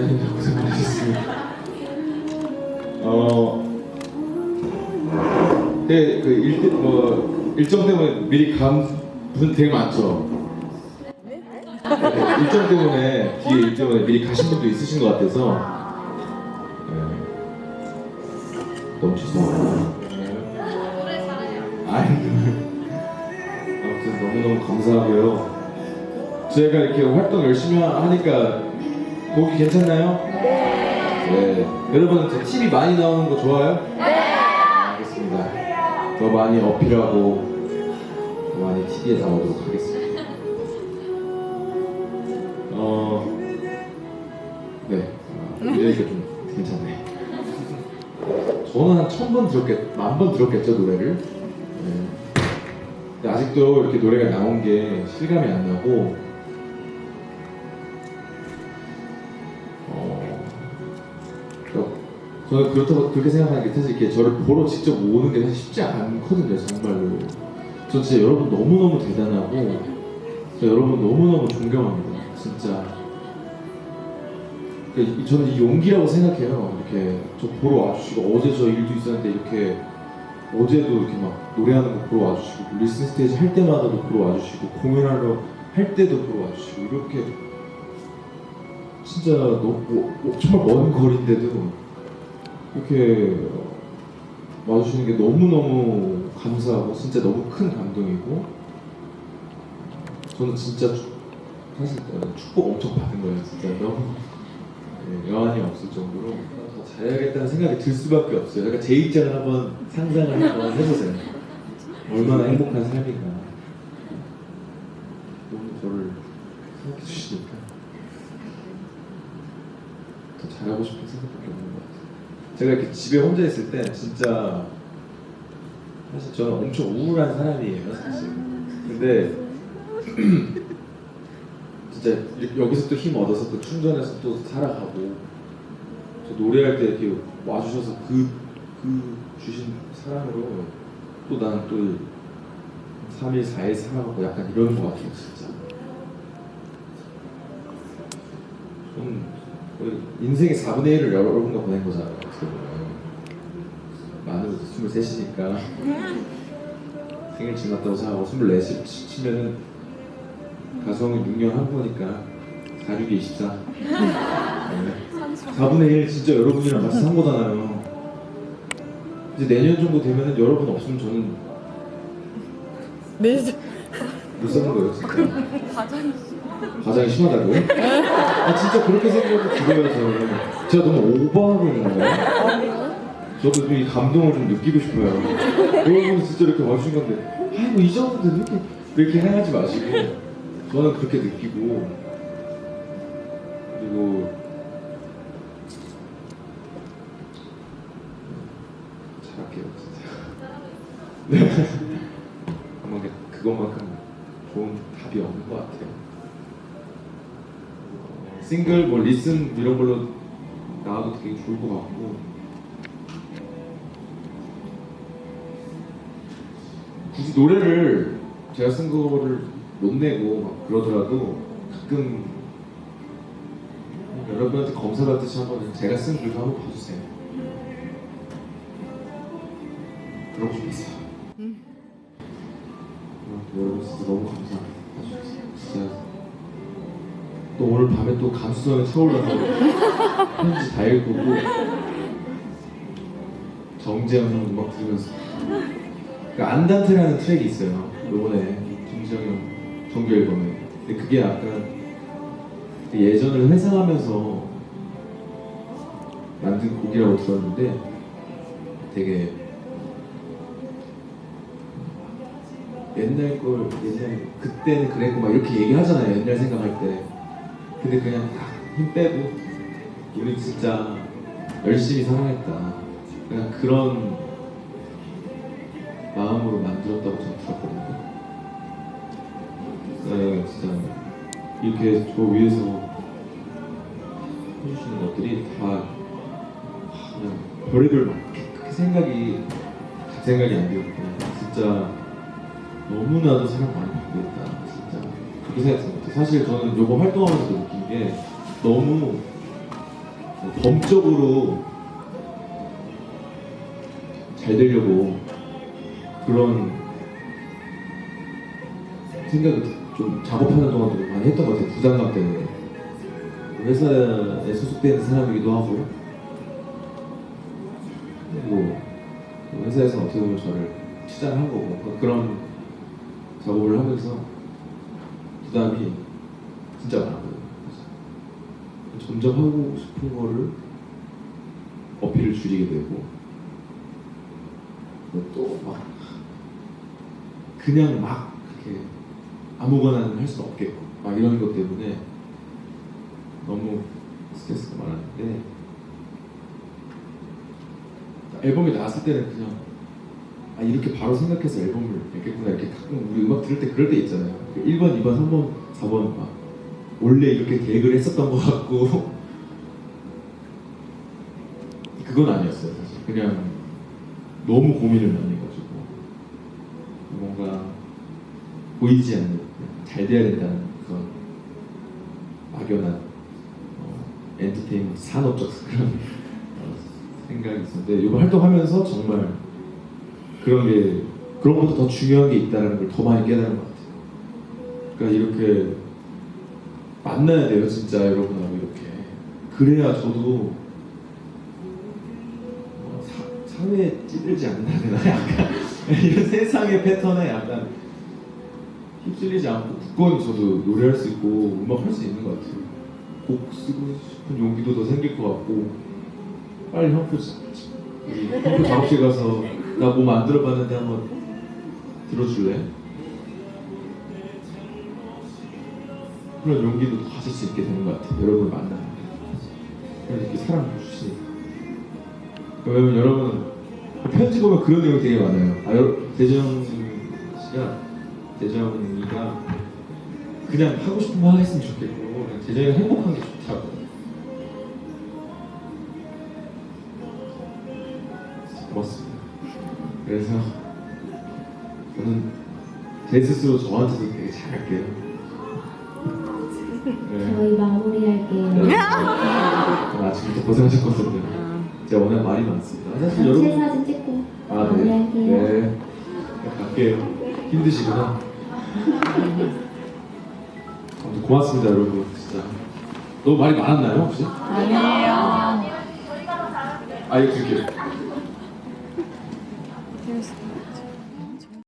네, 고생 많으셨습니다. 어, 네, 그 일, 뭐 일정 때문에 미리 간 분 되게 많죠. 네, 일정 때문에 뒤에 일 때문에 미리 가신 분도 있으신 것 같아서 네. 너무 죄송합니다. 아이, 아무튼 너무너무 감사하고요. 저희가 이렇게 활동 열심히 하니까 보기 괜찮나요? 네. 여러분 제 TV 많이 나오는 거 좋아요? 네. 알겠습니다. 더 많이 어필하고 더 많이 TV에 나오도록 하겠습니다. 어, 네. 아, 이러니까 좀 괜찮네. 저는 한 천 번 들었겠, 만 번 들었겠죠 노래를. 네. 근데 아직도 이렇게 노래가 나온 게 실감이 안 나고 저는 그렇다고 그렇게 생각하는 게 사실 이렇게 저를 보러 직접 오는 게 사실 쉽지 않거든요 정말로. 전 진짜 여러분 너무너무 대단하고 저 여러분 너무너무 존경합니다 진짜. 그러니까 이- 저는 이 용기라고 생각해요. 이렇게 저 보러 와주시고 어제 저 일도 있었는데 이렇게 어제도 이렇게 막 노래하는 거 보러 와주시고 리슨 스테이지 할 때마다도 보러 와주시고 공연하러 할 때도 보러 와주시고 이렇게 진짜 너무 뭐- 정말 먼 거리인데도 이렇게 와주시는 게 너무너무 감사하고 진짜 너무 큰 감동이고 저는 진짜 축- 사실 축복 엄청 받은 거예요 진짜 너무 네, 여한이 없을 정도로 더 잘해야겠다는 생각이 들 수밖에 없어요. 그러니까 제 입장을 한번 상상을 한번 해보세요. 얼마나 행복한 삶인가. 너무 저를 생각해 주시니까 더 잘하고 싶은 생각밖에 없는 것 같아요. 제가 이렇게 집에 혼자 있을 때 진짜 사실 저는 엄청 우울한 사람이에요, 사실. 근데 진짜 이- 여기서 또 힘 얻어서 또 충전해서 또 살아가고 저 노래할 때 이렇게 와주셔서 그, 그 주신 사랑으로 또 나는 또 3일, 4일 살아가고 약간 이런 것 같아요 진짜 좀 인생의 4분의 1을 여러분과 보낸 거잖아요 어떻게 보면 만으로 23이니까 생일 지났다고 생각하고 24시 치면은 가성은 6년 한 거니까 4, 6이 24 네. 4분의 1 진짜 여러분이랑 같이 산 거잖아요 이제 내년 정도 되면은 여러분 없으면 저는 네. 못 사는 거예요 진짜 가장이 심하다고요? 아 진짜 그렇게 들어요 저는 제가 너무 오버하고 있는 건가요? 저도 좀 이 감동을 좀 느끼고 싶어요. 여러분 진짜 이렇게 와주신 건데 아이고 이 정도는 이렇게 이렇게 생각하지 마시고 저는 그렇게 느끼고. 그리고 잘할게요 진짜. 네. 그것만큼 싱글 뭐 리슨 이런 걸로 나와도 되게 좋을 것 같고 굳이 노래를 제가 쓴 거를 못 내고 막 그러더라도 가끔 여러분한테 검사 받듯이 한번 제가 쓴 글도 한번 봐주세요. 그러고 싶었어요. 어, 여러분 진짜 너무 감사합니다. 또 오늘 밤에 또 감수성이 차올라서 편지 다 읽고 또 정재현 형 음악 들으면서 그 안단테라는 트랙이 있어요. 요번에 김지영 형 정규 앨범에. 근데 그게 약간 그 예전을 회상하면서 만든 곡이라고 들었는데 되게 옛날 걸 옛날 그때는 그랬고 막 이렇게 얘기하잖아요. 옛날 생각할 때. 근데 그냥 딱힘 빼고 우리 진짜 열심히 사랑했다. 그냥 그런 마음으로 만들었다고 저는 들었거든요. 네, 진짜 이렇게 저 위에서 해주시는 것들이 다 그냥 별의별 막 그렇게 생각이 다 생각이 안 들고 진짜 너무나도 사랑 많이 받고 있다. 진짜 그렇게 생각했어요. 사실 저는 요거 활동하면서 느낀 게 너무 뭐 범적으로 잘 되려고 그런 생각을 좀 작업하는 동안도 많이 했던 것 같아요. 부담감 때문에. 회사에 소속된 사람이기도 하고, 뭐, 회사에서 어떻게 보면 저를 투자한 거고, 뭐 그런 작업을 하면서 부담이 진짜 많았거든요. 점점 하고 싶은 거를 어필을 줄이게 되고, 또 막, 그냥 막 이렇게 아무거나 할 수는 없겠고 막 이런 것 때문에 너무 스트레스가 많았는데 앨범이 나왔을 때는 그냥 아 이렇게 바로 생각해서 앨범을 냈겠구나 이렇게 가끔 우리 음악 들을 때 그럴 때 있잖아요. 1번, 2번, 3번, 4번 막 원래 이렇게 계획을 했었던 것 같고. 그건 아니었어요 사실. 그냥 너무 고민을 많이 해가지고. 뭔가 보이지 않는 잘 돼야 된다는 그런 막연한 어, 엔터테인먼트 산업적 그런 어, 생각이 있었는데 이번 활동하면서 정말 그런 게 그런 것도 더 중요한 게 있다는 걸 더 많이 깨달은 것 같아요. 그러니까 이렇게 만나야 돼요 진짜 여러분하고 이렇게 그래야 저도 어, 사, 사회에 찌들지 않는다나 약간 이런 세상의 패턴에 약간 휩쓸리지 않고 굳건히 저도 노래할 수 있고 음악 할 수 있는 것 같아요. 곡 쓰고 싶은 용기도 더 생길 것 같고 빨리 형표 자- 우리 형표 작업실 가서 나 뭐 만들어봤는데 한번 들어줄래? 그런 용기도 더 가질 수 있게 되는 것 같아요. 여러분을 그래서 이렇게 사랑 주시니까 왜냐면 여러분 편지 보면 그런 내용이 되게 많아요. 아, 여- 대정 씨가 대정이가 그냥 하고 싶은 거 했으면 좋겠고 대정이가 행복한 게 좋다고 고맙습니다. 그래서 저는 제 스스로 저한테도 되게 잘할게요. 네. 저희 마무리할게요. 네. 오늘 아침부터 고생하셨거든요. 제가 워낙 말이 많습니다. 사실 단체 여러분 사진 찍고 아, 네. 마무리할게요. 네. 갈게요. 힘드시구나. 아무튼 고맙습니다, 여러분. 진짜. 너무 말이 많았나요, 혹시? 아니에요. 아, 이거 드릴게요.